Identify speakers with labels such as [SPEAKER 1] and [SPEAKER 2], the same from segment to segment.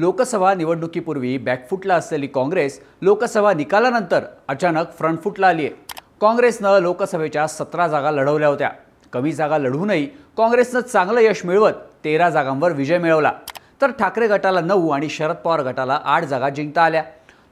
[SPEAKER 1] लोकसभा निवडणुकीपूर्वी बॅकफुटला असलेली काँग्रेस लोकसभा निकालानंतर अचानक फ्रंटफुटला आली आहे. काँग्रेसनं लोकसभेच्या सतरा जागा लढवल्या होत्या. कमी जागा लढवूनही काँग्रेसनं चांगलं यश मिळवत तेरा जागांवर विजय मिळवला. तर ठाकरे गटाला नऊ आणि शरद पवार गटाला आठ जागा जिंकता आल्या.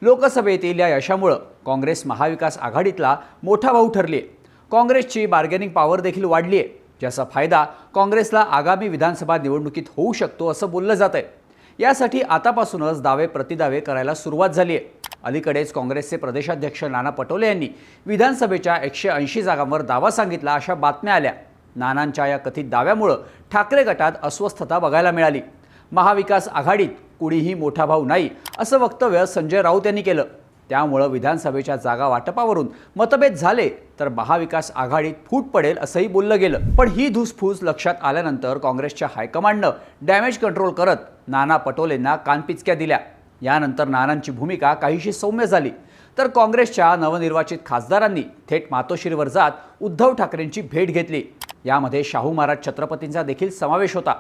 [SPEAKER 1] लोकसभेतील या यशामुळं काँग्रेस महाविकास आघाडीतला मोठा भाऊ ठरली आहे काँग्रेसची बार्गेनिंग पॉवर देखील वाढली आहे ज्याचा फायदा काँग्रेसला आगामी विधानसभा निवडणुकीत होऊ शकतो असं बोललं जात आहे यासाठी आतापासूनच दावे प्रतिदावे करायला सुरुवात झाली आहे. अलीकडेच काँग्रेसचे प्रदेशाध्यक्ष नाना पटोले यांनी विधानसभेच्या एकशे ऐंशी जागांवर दावा सांगितला अशा बातम्या आल्या. नानांच्या या कथित दाव्यामुळं ठाकरे गटात अस्वस्थता बघायला मिळाली. महाविकास आघाडीत कुणीही मोठा भाऊ नाही असं वक्तव्य संजय राऊत यांनी केलं. त्यामुळं विधानसभेच्या जागा वाटपावरून मतभेद झाले तर महाविकास आघाडीत फूट पडेल असंही बोललं गेलं. पण ही धुसफूस लक्षात आल्यानंतर काँग्रेसच्या हायकमांडनं डॅमेज कंट्रोल करत नाना पटोलेंना कानपिचक्या दिल्या. यानंतर नानांची भूमिका काहीशी सौम्य झाली. तर काँग्रेसच्या नवनिर्वाचित खासदारांनी थेट मातोश्रीवर जात उद्धव ठाकरेंची भेट घेतली. यामध्ये शाहू महाराज छत्रपतींचा देखील समावेश होता.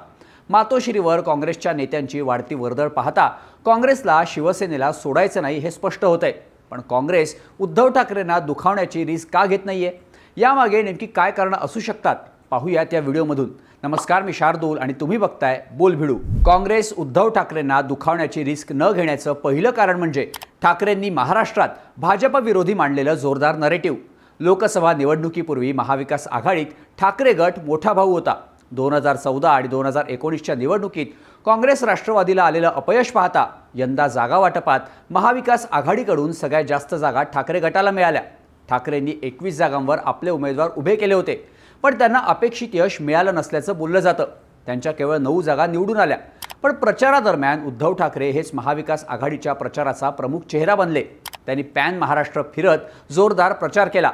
[SPEAKER 1] मातोश्रीवर काँग्रेसच्या नेत्यांची वाढती वर्दळ पाहता काँग्रेसला शिवसेनेला सोडायचं नाही हे स्पष्ट होत आहे पण काँग्रेस उद्धव ठाकरेंना दुखावण्याची रिस्क का घेत नाहीये? यामागे नेमकी काय कारणं असू शकतात? पाहूयात या व्हिडिओमधून. नमस्कार मी शार्दूल आणि तुम्ही बघताय बोल भिडू काँग्रेस उद्धव ठाकरेंना दुखावण्याची रिस्क न घेण्याचं पहिलं कारण म्हणजे ठाकरेंनी महाराष्ट्रात भाजप विरोधी मांडलेलं जोरदार नरेटिव्ह लोकसभा निवडणुकीपूर्वी महाविकास आघाडीत ठाकरे गट मोठा भाऊ होता. दोन हजार चौदा आणि दोन हजार एकोणीसच्या निवडणुकीत काँग्रेस राष्ट्रवादीला आलेलं अपयश पाहता यंदा जागा वाटपात महाविकास आघाडीकडून सगळ्यात जास्त जागा ठाकरे गटाला मिळाल्या. ठाकरेंनी एकवीस जागांवर आपले उमेदवार उभे केले होते पण त्यांना अपेक्षित यश मिळालं नसल्याचं बोललं जातं. त्यांच्या केवळ नऊ जागा निवडून आल्या. पण प्रचारादरम्यान उद्धव ठाकरे हेच महाविकास आघाडीच्या प्रचाराचा प्रमुख चेहरा बनले. त्यांनी पॅन महाराष्ट्र फिरत जोरदार प्रचार केला.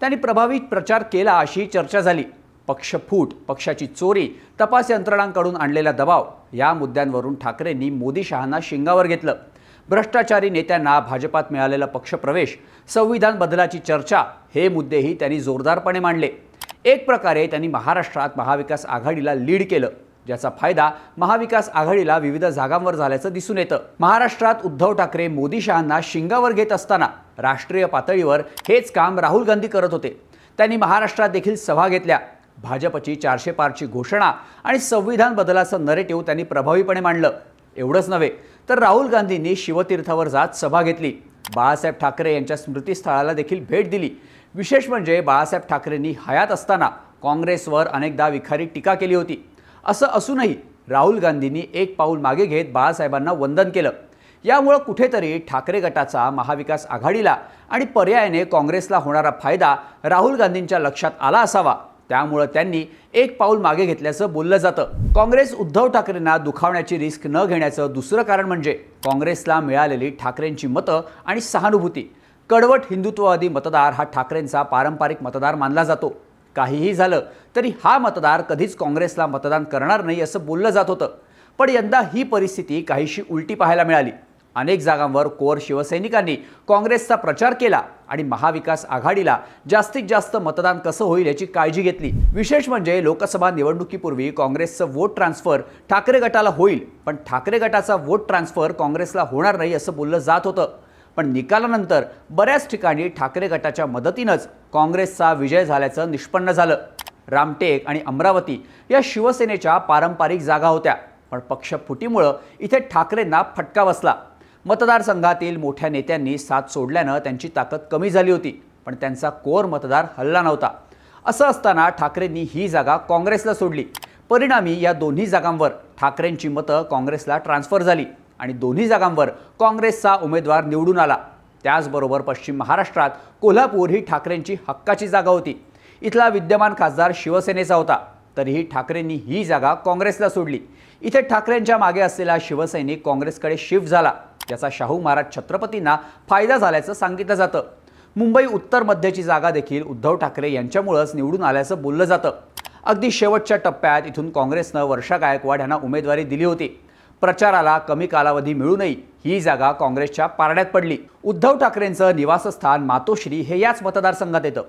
[SPEAKER 1] त्यांनी प्रभावी प्रचार केला अशी चर्चा झाली. पक्षफूट पक्षाची चोरी तपास यंत्रणांकडून आणलेला दबाव या मुद्द्यांवरून ठाकरेंनी मोदी शहांना शिंगावर घेतलं. भ्रष्टाचारी नेत्यांना भाजपात मिळालेला पक्षप्रवेश संविधान बदलाची चर्चा हे मुद्देही त्यांनी जोरदारपणे मांडले. एक प्रकारे त्यांनी महाराष्ट्रात महाविकास आघाडीला लीड केलं ज्याचा फायदा महाविकास आघाडीला विविध जागांवर झाल्याचं दिसून येतं. महाराष्ट्रात उद्धव ठाकरे मोदी शहांना शिंगावर घेत असताना राष्ट्रीय पातळीवर हेच काम राहुल गांधी करत होते. त्यांनी महाराष्ट्रात देखील सभा घेतल्या. भाजपची चारशे पारची घोषणा आणि संविधान बदलाचं नरेटिव्ह त्यांनी प्रभावीपणे मांडलं. एवढंच नव्हे तर राहुल गांधींनी शिवतीर्थावर जात सभा घेतली. बाळासाहेब ठाकरे यांच्या स्मृतीस्थळाला देखील भेट दिली. विशेष म्हणजे बाळासाहेब ठाकरेंनी हयात असताना काँग्रेसवर अनेकदा विखारी टीका केली होती. असं असूनही राहुल गांधींनी एक पाऊल मागे घेत बाळासाहेबांना वंदन केलं. यामुळं कुठेतरी ठाकरे गटाचा महाविकास आघाडीला आणि पर्यायाने काँग्रेसला होणारा फायदा राहुल गांधींच्या लक्षात आला असावा. त्यामुळं त्यांनी एक पाऊल मागे घेतल्याचं बोललं जातं. काँग्रेस उद्धव ठाकरेंना दुखावण्याची रिस्क न घेण्याचं दुसरं कारण म्हणजे काँग्रेसला मिळालेली ठाकरेंची मतं आणि सहानुभूती. कडवट हिंदुत्ववादी मतदार हा ठाकरेंचा पारंपरिक मतदार मानला जातो. काहीही झालं तरी हा मतदार कधीच काँग्रेसला मतदान करणार नाही असं बोललं जात होतं. पण यंदा ही परिस्थिती काहीशी उलटी पाहायला मिळाली. अनेक जागांवर कोर शिवसैनिकांनी काँग्रेसचा प्रचार केला आणि महाविकास आघाडीला जास्तीत जास्त मतदान कसं होईल याची काळजी घेतली. विशेष म्हणजे लोकसभा निवडणुकीपूर्वी काँग्रेसचं वोट ट्रान्सफर ठाकरे गटाला होईल पण ठाकरे गटाचा वोट ट्रान्सफर काँग्रेसला होणार नाही असं बोललं जात होतं. पण निकालानंतर बऱ्याच ठिकाणी ठाकरे गटाच्या मदतीनंच काँग्रेसचा विजय झाल्याचं निष्पन्न झालं. रामटेक आणि अमरावती या शिवसेनेच्या पारंपरिक जागा होत्या पण पक्षफुटीमुळं इथे ठाकरेंना फटका बसला. मतदारसंघातील मोठ्या नेत्यांनी साथ सोडल्यानं त्यांची ताकद कमी झाली होती पण त्यांचा कोर मतदार हल्ला नव्हता. असं असताना ठाकरेंनी ही जागा काँग्रेसला सोडली. परिणामी या दोन्ही जागांवर ठाकरेंची मतं काँग्रेसला ट्रान्सफर झाली आणि दोन्ही जागांवर काँग्रेसचा उमेदवार निवडून आला. त्याचबरोबर पश्चिम महाराष्ट्रात कोल्हापूर ही ठाकरेंची हक्काची जागा होती. इथला विद्यमान खासदार शिवसेनेचा होता. तरीही ठाकरेंनी ही जागा काँग्रेसला सोडली. इथे ठाकरेंच्या मागे असलेला शिवसैनिक काँग्रेसकडे शिफ्ट झाला. याचा शाहू महाराज छत्रपतींना फायदा झाल्याचं सांगितलं जातं. मुंबई उत्तर मध्यची जागा देखील उद्धव ठाकरे यांच्यामुळंच निवडून आल्याचं बोललं जातं. अगदी शेवटच्या टप्प्यात इथून काँग्रेसनं वर्षा गायकवाड यांना उमेदवारी दिली होती. प्रचाराला कमी कालावधी मिळूनही ही जागा काँग्रेसच्या पारड्यात पडली. उद्धव ठाकरेंचं निवासस्थान मातोश्री हे याच मतदारसंघात येतं.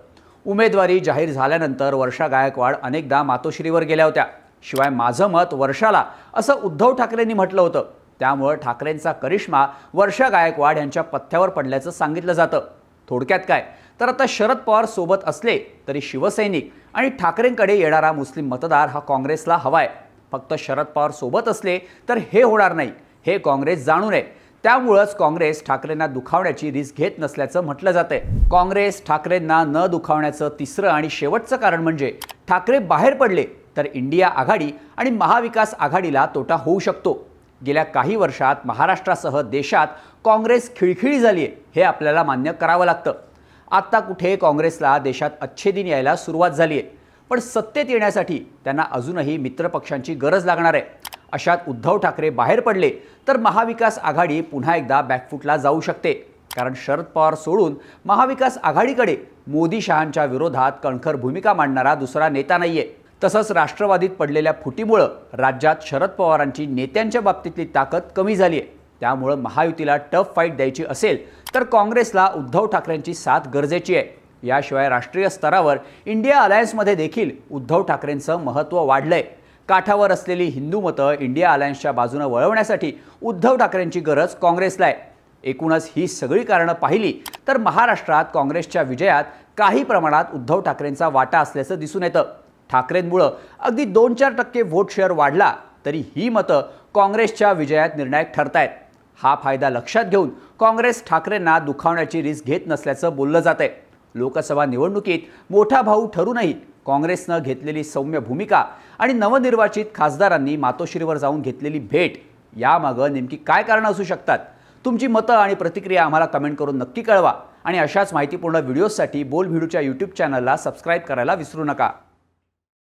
[SPEAKER 1] उमेदवारी जाहीर झाल्यानंतर वर्षा गायकवाड अनेकदा मातोश्रीवर गेल्या होत्या. शिवाय माझं मत वर्षाला असं उद्धव ठाकरेंनी म्हटलं होतं. त्यामुळं ठाकरेंचा करिश्मा वर्षा गायकवाड यांच्या पथ्यावर पडल्याचं सांगितलं जातं. थोडक्यात काय? तर आता शरद पवार सोबत असले तरी शिवसैनिक आणि ठाकरेंकडे येणारा मुस्लिम मतदार हा काँग्रेसला हवाय. फक्त शरद पवार सोबत असले तर हे होणार नाही हे काँग्रेस जाणू नये. त्यामुळंच काँग्रेस ठाकरेंना दुखावण्याची रिस्क घेत नसल्याचं म्हटलं जातंय. काँग्रेस ठाकरेंना न दुखावण्याचं तिसरं आणि शेवटचं कारण म्हणजे ठाकरे बाहेर पडले तर इंडिया आघाडी आणि महाविकास आघाडीला तोटा होऊ शकतो. गेल्या काही वर्षात महाराष्ट्रासह देशात काँग्रेस खिळखिळी झाली आहे हे आपल्याला मान्य करावं लागतं. आत्ता कुठे काँग्रेसला देशात अच्छे दिन यायला सुरुवात झाली आहे पण सत्तेत येण्यासाठी त्यांना अजूनही मित्रपक्षांची गरज लागणार आहे. अशात उद्धव ठाकरे बाहेर पडले तर महाविकास आघाडी पुन्हा एकदा बॅकफुटला जाऊ शकते. कारण शरद पवार सोडून महाविकास आघाडीकडे मोदी शहांच्या विरोधात कणखर भूमिका मांडणारा दुसरा नेता नाही आहे तसंच राष्ट्रवादीत पडलेल्या फुटीमुळं राज्यात शरद पवारांची नेत्यांच्या बाबतीतली ताकद कमी झाली आहे त्यामुळं महायुतीला टफ फाईट द्यायची असेल तर काँग्रेसला उद्धव ठाकरेंची साथ गरजेची आहे. याशिवाय राष्ट्रीय स्तरावर इंडिया अलायन्समध्ये देखील उद्धव ठाकरेंचं महत्त्व वाढलंय. काठावर असलेली हिंदू मतं इंडिया अलायन्सच्या बाजूनं वळवण्यासाठी उद्धव ठाकरेंची गरज काँग्रेसला आहे. एकूणच ही सगळी कारणं पाहिली तर महाराष्ट्रात काँग्रेसच्या विजयात काही प्रमाणात उद्धव ठाकरेंचा वाटा असल्याचं दिसून येतं. ठाकरेंमुळं अगदी दोन चार टक्के व्होट शेअर वाढला तरी ही मतं काँग्रेसच्या विजयात निर्णायक ठरतायत. हा फायदा लक्षात घेऊन काँग्रेस ठाकरेंना दुखावण्याची रिस्क घेत नसल्याचं बोललं जात आहे लोकसभा निवडणुकीत मोठा भाऊ ठरूनही काँग्रेसनं घेतलेली सौम्य भूमिका आणि नवनिर्वाचित खासदारांनी मातोश्रीवर जाऊन घेतलेली भेट यामागं नेमकी काय कारणं असू शकतात? तुमची मतं आणि प्रतिक्रिया आम्हाला कमेंट करून नक्की कळवा आणि अशाच माहितीपूर्ण व्हिडिओजसाठी बोल व्हिडिओच्या यूट्यूब चॅनलला सबस्क्राईब करायला विसरू नका.